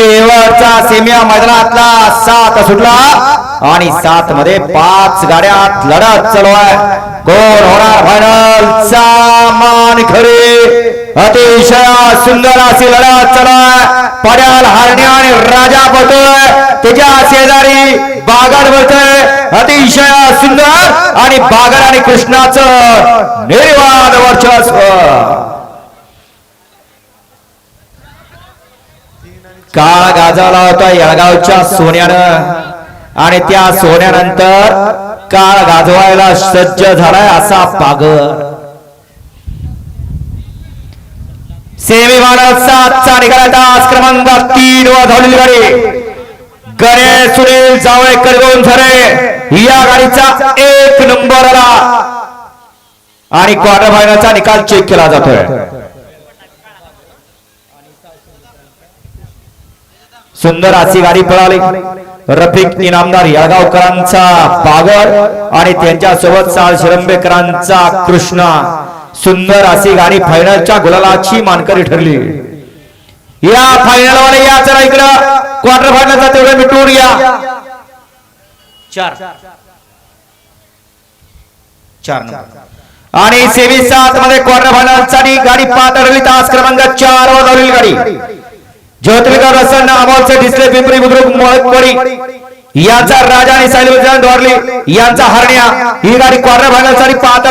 शेवटचा सेमिया मैदानातला सात सुटला आणि सात मध्ये पाच गाड्यात लढत चालू आहे. कोण होणार फायनल सामान खरे. अतिशय सुंदर अशी लढत चालू आहे. पड्याल हरणे आणि राजा पळतोय. त्याच्या शेजारी बागड बसतोय अतिशय सुंदर आणि बागड आणि कृष्णाचं निर्वाद वर्चस्व. काळ गाजवला होता येळगावच्या सोन्यानं. आणि त्या सोन्यानंतर काळ गाजवायला सज्ज झालाय असा पाग. सेमी मानव सातचा निघाला तास क्रमांक तीन वर धावलेली गाडी. गणेश सुनील जावळेकर घेऊन झरे या गाडीचा एक नंबर आला. आणि क्वार्टर फायनलचा निकाल चेक केला जातोय. सुंदर अशी गाडी पळाली. रफिक इनामदार याळगावकरांचा बागर आणि त्यांच्यासोबत साल शिरंबेकरांचा कृष्णा. सुंदर अशी गाडी फायनलच्या गुलालाची मानकरी ठरली. या फायनल वाले या चला इकडं. क्वार्टर फायनलचा तेवढं मिटवून या. चार. चार आणि सेमी सात मध्ये क्वार्टर फायनल गाडी पातळली. तास क्रमांक चार वर धावलेली गाडी. ज्योतिर्लिंग रसन अमोलचे दिसले पिंपरी बुद्रुक मोळकवाडी. यांचा राजा आणि सायलेबजान डोरली यांचा हरण्या. ही गाडी क्वार्टर फायनलसाठी पाहता